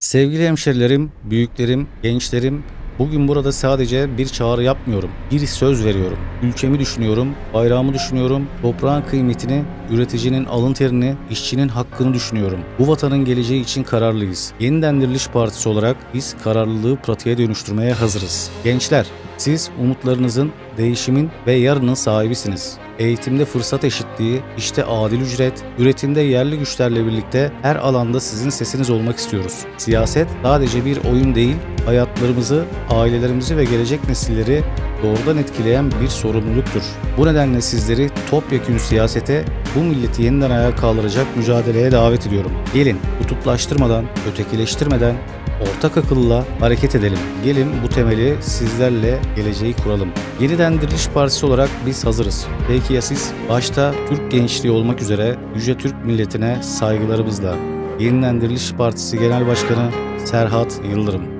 Sevgili hemşerilerim, büyüklerim, gençlerim, bugün burada sadece bir çağrı yapmıyorum. Bir söz veriyorum. Ülkemi düşünüyorum, bayrağımı düşünüyorum, toprağın kıymetini, üreticinin alın terini, işçinin hakkını düşünüyorum. Bu vatanın geleceği için kararlıyız. Yeniden Diriliş Partisi olarak biz kararlılığı pratiğe dönüştürmeye hazırız. Gençler, siz umutlarınızın, değişimin ve yarının sahibisiniz. Eğitimde fırsat eşitliği, işte adil ücret, üretimde yerli güçlerle birlikte her alanda sizin sesiniz olmak istiyoruz. Siyaset sadece bir oyun değil, hayatlarımızı, ailelerimizi ve gelecek nesilleri doğrudan etkileyen bir sorumluluktur. Bu nedenle sizleri topyekün siyasete, bu milleti yeniden ayağa kaldıracak mücadeleye davet ediyorum. Gelin kutuplaştırmadan, ötekileştirmeden, ortak akılla hareket edelim. Gelin bu temeli sizlerle geleceği kuralım. Yeniden Diriliş Partisi olarak biz hazırız. Peki ya siz? Başta Türk gençliği olmak üzere Yüce Türk milletine saygılarımızla. Yeniden Diriliş Partisi Genel Başkanı Serhat Yıldırım.